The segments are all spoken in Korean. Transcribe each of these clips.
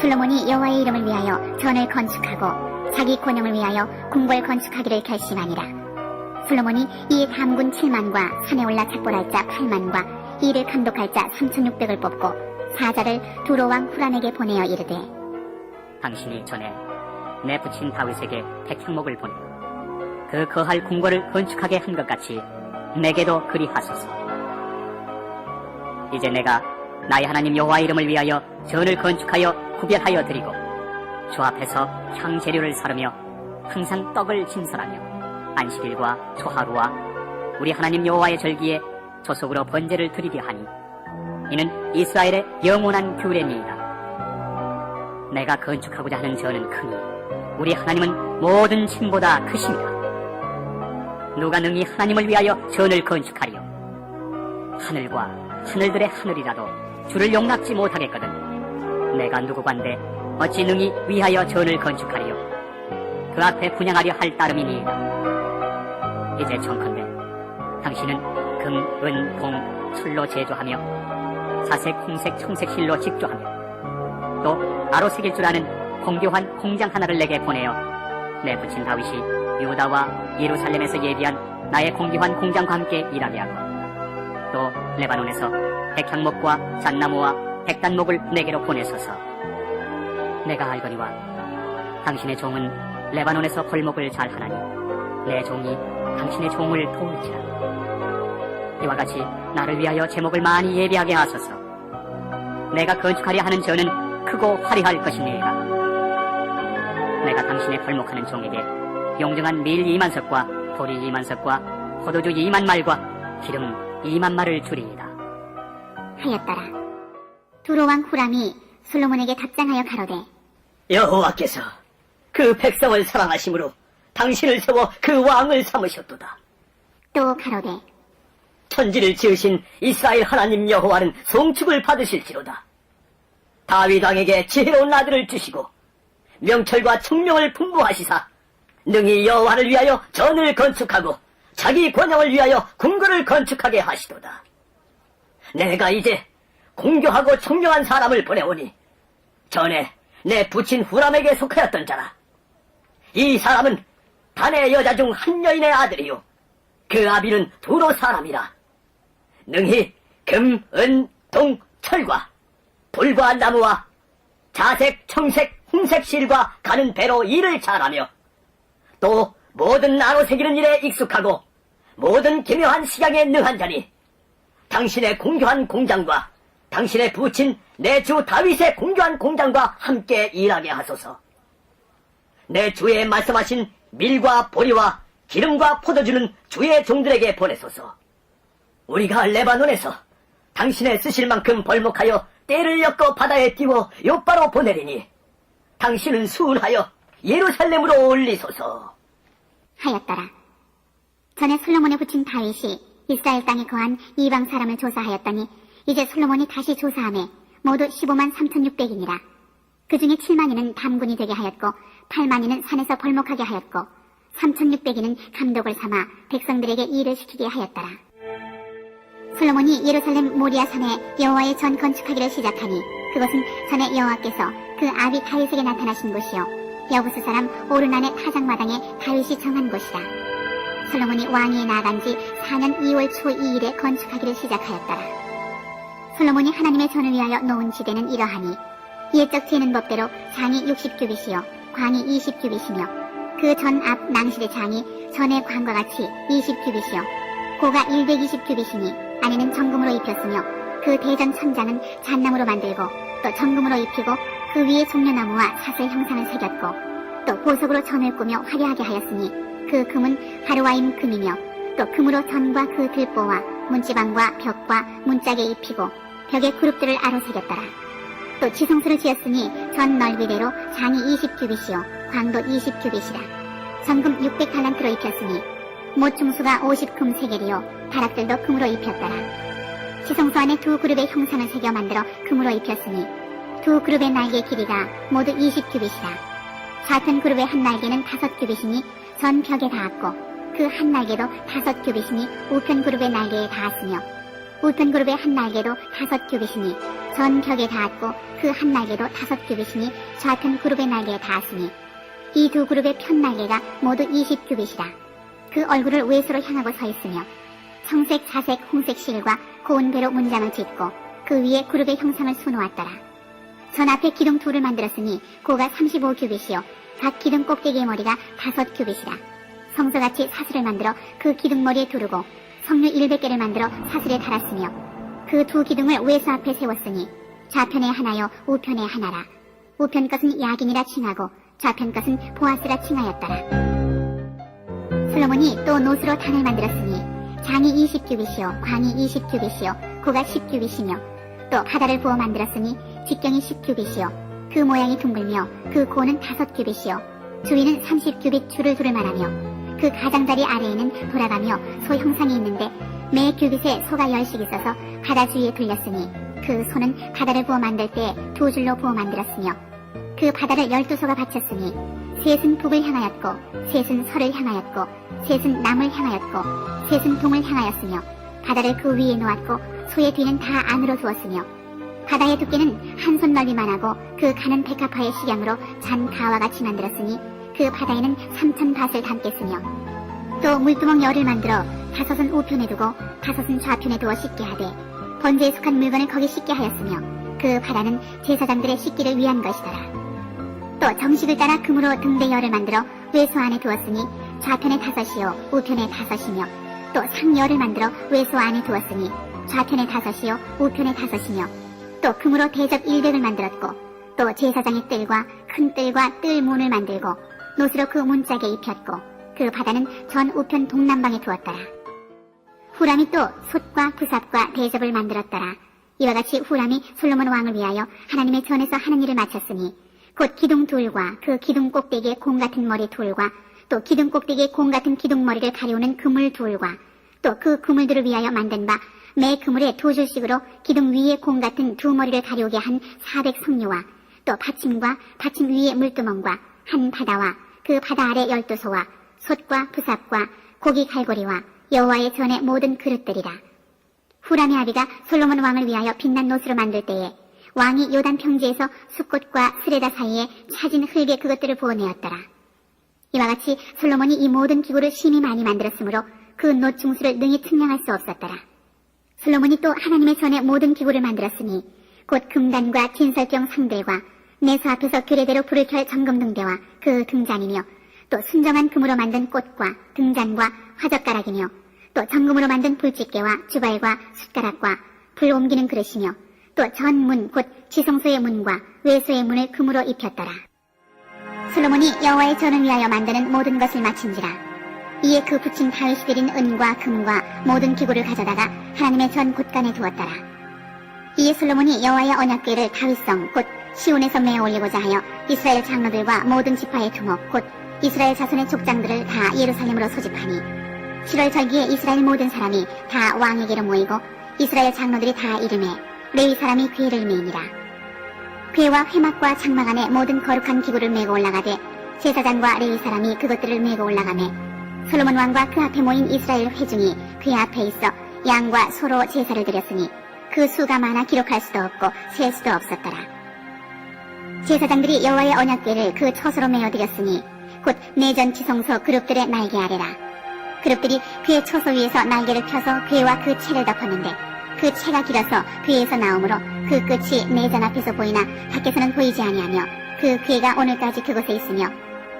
솔로몬이 여호와의 이름을 위하여 전을 건축하고 자기 권영을 위하여 궁궐 건축하기를 결심하니라. 솔로몬이 이 담군 7만과 산에 올라 착벌할 자 8만과 이를 감독할 자 3,600을 뽑고 사자를 두로왕 후람에게 보내어 이르되 당신이 전에 내 부친 다윗에게 백향목을 보내어 그 거할 궁궐을 건축하게 한 것 같이 내게도 그리하소서. 이제 내가 나의 하나님 여호와 이름을 위하여 전을 건축하여 구별하여 드리고 주 앞에서 향재료를 사르며 항상 떡을 진설하며 안식일과 초하루와 우리 하나님 여호와의 절기에 조속으로 번제를 드리게 하니 이는 이스라엘의 영원한 규례니이다. 내가 건축하고자 하는 저는 크니 우리 하나님은 모든 신보다 크십니다. 누가 능히 하나님을 위하여 전을 건축하리요? 하늘과 하늘들의 하늘이라도 주를 용납지 못하겠거든. 내가 누구관데 어찌 능히 위하여 전을 건축하리요? 그 앞에 분양하려 할 따름이니이다. 이제 청컨대 당신은 금, 은, 동, 철로 제조하며 사색, 홍색, 청색 실로 직조하며 또 아로 새길 줄 아는 공교한 공장 하나를 내게 보내어 내 부친 다윗이 유다와 예루살렘에서 예비한 나의 공교한 공장과 함께 일하게 하고 또 레바논에서 백향목과 잣나무와 백단목을 내게로 보내소서 내가 알거니와 당신의 종은 레바논에서 벌목을 잘 하나니 내 종이 당신의 종을 도울지라 이와 같이 나를 위하여 제목을 많이 예비하게 하소서 내가 건축하려 하는 저는 크고 화려할 것이니라. 내가 당신의 벌목하는 종에게 용정한 밀 2만 석과 보리 2만 석과 포도주 2만 말과 기름 2만 말을 주리이다. 하였더라. 두로왕 후람이 솔로몬에게 답장하여 가로되 여호와께서 그 백성을 사랑하심으로 당신을 세워 그 왕을 삼으셨도다. 또 가로되 천지를 지으신 이스라엘 하나님 여호와는 송축을 받으실지로다. 다윗 왕에게 지혜로운 아들을 주시고 명철과 청명을 풍부하시사 능히 여호와를 위하여 전을 건축하고 자기 권영을 위하여 궁궐을 건축하게 하시도다. 내가 이제 공교하고 청명한 사람을 보내오니 전에 내 부친 후람에게 속하였던 자라. 이 사람은 단의 여자 중 한 여인의 아들이요. 그 아비는 두로 사람이라. 능히 금, 은, 동, 철과 불과 나무와 자색, 청색, 홍색 실과 가는 배로 일을 잘하며 또 모든 나로 새기는 일에 익숙하고 모든 기묘한 식양에 능한 자니 당신의 공교한 공장과 당신의 부친 내 주 다윗의 공교한 공장과 함께 일하게 하소서. 내 주의 말씀하신 밀과 보리와 기름과 포도주는 주의 종들에게 보내소서. 우리가 레바논에서 당신의 쓰실 만큼 벌목하여 때를 엮어 바다에 띄워 요바로 보내리니 당신은 수울하여 예루살렘으로 올리소서. 하였더라. 전에 솔로몬의 부친 다윗이 이스라엘 땅에 거한 이방 사람을 조사하였더니 이제 솔로몬이 다시 조사함에 모두 15만 3,600이니라. 그 중에 7만이는 담군이 되게 하였고 8만이는 산에서 벌목하게 하였고 3,600이는 감독을 삼아 백성들에게 일을 시키게 하였더라. 솔로몬이 예루살렘 모리아 산에 여호와의 전 건축하기를 시작하니 그것은 전에 여호와께서 그 아비 다윗에게 나타나신 곳이요 여부스 사람 오르난의 타작마당에 다윗이 정한 곳이라. 솔로몬이 왕위에 나아간 지 4년 2월 초 2일에 건축하기를 시작하였더라. 솔로몬이 하나님의 전을 위하여 놓은 지대는 이러하니 예적 재는 법대로 장이 60규빗이요 광이 20규빗이며 그 전 앞 낭실의 장이 전의 광과 같이 20규빗이요 고가 120규빗이니 안에는 정금으로 입혔으며 그 대전 천장은 잣나무로 만들고 또 정금으로 입히고 그 위에 종려나무와 사슬 형상을 새겼고 또 보석으로 전을 꾸며 화려하게 하였으니 그 금은 하루와임 금이며 또 금으로 전과 그 들보와 문지방과 벽과 문짝에 입히고 벽에 그룹들을 아로 새겼더라. 또 지성소를 지었으니 전 넓이대로 장이 20규빗이요 광도 20규빗이라. 전금 600달란트로 입혔으니 못 중수가 50금 세겔이요 다락들도 금으로 입혔더라. 지성소 안에 두 그룹의 형상을 새겨 만들어 금으로 입혔으니 두 그룹의 날개 길이가 모두 20규빗이라. 좌편 그룹의 한 날개는 다섯 규빗이니 전 벽에 닿았고 그 한 날개도 다섯 규빗이니 우편 그룹의 날개에 닿았으며 우편 그룹의 한 날개도 다섯 규빗이니 전 벽에 닿았고 그 한 날개도 다섯 규빗이니 좌편 그룹의 날개에 닿았으니 이 두 그룹의 편 날개가 모두 20규빗이라 그 얼굴을 외수로 향하고 서 있으며 청색, 자색, 홍색 실과 고운 배로 문장을 짓고 그 위에 그룹의 형상을 수놓았더라. 전 앞에 기둥 둘을 만들었으니 고가 35규빗이요 각 기둥 꼭대기의 머리가 다섯 규빗이라 성서같이 사슬을 만들어 그 기둥 머리에 두르고 성류 100개를 만들어 사슬에 달았으며 그 두 기둥을 외수 앞에 세웠으니 좌편에 하나요 우편에 하나라. 우편 것은 야긴이라 칭하고 좌편 것은 보아스라 칭하였더라. 솔로몬이 또 노스로 단을 만들었으니 장이 20규빗이요 광이 20규빗이요 고가 10규빗이며 또 바다를 부어 만들었으니 직경이 10규빗이요 그 모양이 둥글며 그 고는 다섯 규빗이요. 주위는 30규빗 줄을 두를 만하며 그 가장자리 아래에는 돌아가며 소 형상이 있는데 매 규빗에 소가 열씩 있어서 바다 주위에 둘렸으니 그 소는 바다를 부어 만들 때 두 줄로 부어 만들었으며 그 바다를 열두 소가 바쳤으니 셋은 북을 향하였고 셋은 서를 향하였고 셋은 남을 향하였고 셋은 동을 향하였으며 바다를 그 위에 놓았고 소의 뒤는 다 안으로 두었으며 바다의 두께는 한 손 넓이만 하고 그 가는 백합화의 식양으로 잔 가와 같이 만들었으니 그 바다에는 삼천 밭을 담겠으며 또 물두멍 열을 만들어 다섯은 우편에 두고 다섯은 좌편에 두어 씻게 하되 번제에 속한 물건을 거기 씻게 하였으며 그 바다는 제사장들의 씻기를 위한 것이더라. 또 정식을 따라 금으로 등대 열을 만들어 외소 안에 두었으니 좌편에 다섯이요 우편에 다섯이며 또 상열을 만들어 외소 안에 두었으니 좌편에 다섯이요 우편에 다섯이며 또 금으로 대접 일백을 만들었고 또 제사장의 뜰과 큰 뜰과 뜰 문을 만들고 노스로 그 문짝에 입혔고 그 바다는 전 우편 동남방에 두었더라. 후람이 또 솥과 부삽과 대접을 만들었더라. 이와 같이 후람이 솔로몬 왕을 위하여 하나님의 전에서 하는 일을 마쳤으니 곧 기둥 둘과 그 기둥 꼭대기에 공 같은 머리 둘과 또 기둥 꼭대기에 공 같은 기둥 머리를 가려우는 그물 둘과 또 그 그물들을 위하여 만든 바 매 그물에 두 줄씩으로 기둥 위에 공 같은 두 머리를 가려우게 한 400석류와 또 받침과 받침 위에 물두멍과 한 바다와 그 바다 아래 열두 소와 솥과 부삽과 고기 갈고리와 여호와의 전의 모든 그릇들이라. 후람의 아비가 솔로몬 왕을 위하여 빛난 노스로 만들 때에 왕이 요단 평지에서 숲꽃과 스레다 사이에 차진 흙에 그것들을 부어내었더라. 이와 같이 솔로몬이 이 모든 기구를 심히 많이 만들었으므로 그 노충수를 능히 측량할 수 없었더라. 솔로몬이 또 하나님의 전에 모든 기구를 만들었으니 곧 금단과 진설병 상들과 내서 앞에서 규례대로 불을 켤 정금등대와 그 등잔이며 또 순정한 금으로 만든 꽃과 등잔과 화젓가락이며 또 정금으로 만든 불집게와 주발과 숟가락과 불 옮기는 그릇이며 또 전문 곧 지성소의 문과 외소의 문을 금으로 입혔더라. 솔로몬이 여호와의 전을 위하여 만드는 모든 것을 마친지라. 이에 그 붙인 다윗이 드린 은과 금과 모든 기구를 가져다가 하나님의 전 곳간에 두었더라. 이에 솔로몬이 여호와의 언약궤를 다윗성 곧 시온에서 메어 올리고자 하여 이스라엘 장로들과 모든 지파의 두목 곧 이스라엘 자손의 족장들을 다 예루살렘으로 소집하니 7월 절기에 이스라엘 모든 사람이 다 왕에게로 모이고 이스라엘 장로들이 다 이름에 레위 사람이 괴를 메이니라. 괴와 회막과 장막 안에 모든 거룩한 기구를 메고 올라가되 제사장과 레위 사람이 그것들을 메고 올라가매 솔로몬 왕과 그 앞에 모인 이스라엘 회중이 괴 앞에 있어 양과 소로 제사를 드렸으니 그 수가 많아 기록할 수도 없고 셀 수도 없었더라. 제사장들이 여호와의 언약궤를 그 처소로 메어 드렸으니 곧 내전 지성소 그룹들의 날개 아래라. 그룹들이 그의 처소 위에서 날개를 펴서 그와 그 채를 덮었는데 그 채가 길어서 그에서 나오므로 그 끝이 내전 앞에서 보이나 밖에서는 보이지 아니하며 그 괴가 오늘까지 그곳에 있으며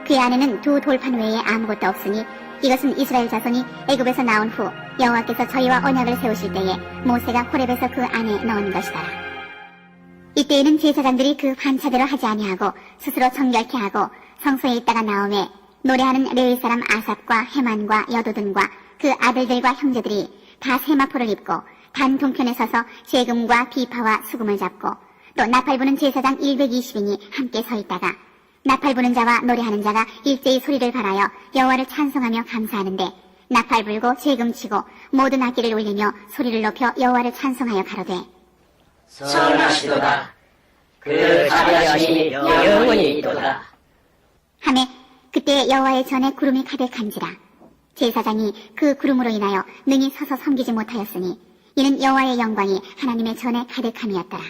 그 안에는 두 돌판 외에 아무것도 없으니 이것은 이스라엘 자손이 애굽에서 나온 후 여호와께서 저희와 언약을 세우실 때에 모세가 호렙에서 그 안에 넣은 것이더라. 이때에는 제사장들이 그 반차대로 하지 아니하고 스스로 정결케 하고 성소에 있다가 나오매 노래하는 레위 사람 아삽과 헤만과 여도든과 그 아들들과 형제들이 다 세마포를 입고 단 동편에 서서 세금과 비파와 수금을 잡고 또 나팔 부는 제사장 120인이 함께 서 있다가 나팔 부는 자와 노래하는 자가 일제히 소리를 발하여 여호와를 찬송하며 감사하는데 나팔 불고 세금 치고 모든 악기를 울리며 소리를 높여 여호와를 찬송하여 가로되 선하시도다. 그 자비하심이 영원히 있도다. 하매 그때 여호와의 전에 구름이 가득한지라 제사장이 그 구름으로 인하여 능히 서서 섬기지 못하였으니 이는 여호와의 영광이 하나님의 전에 가득함이었더라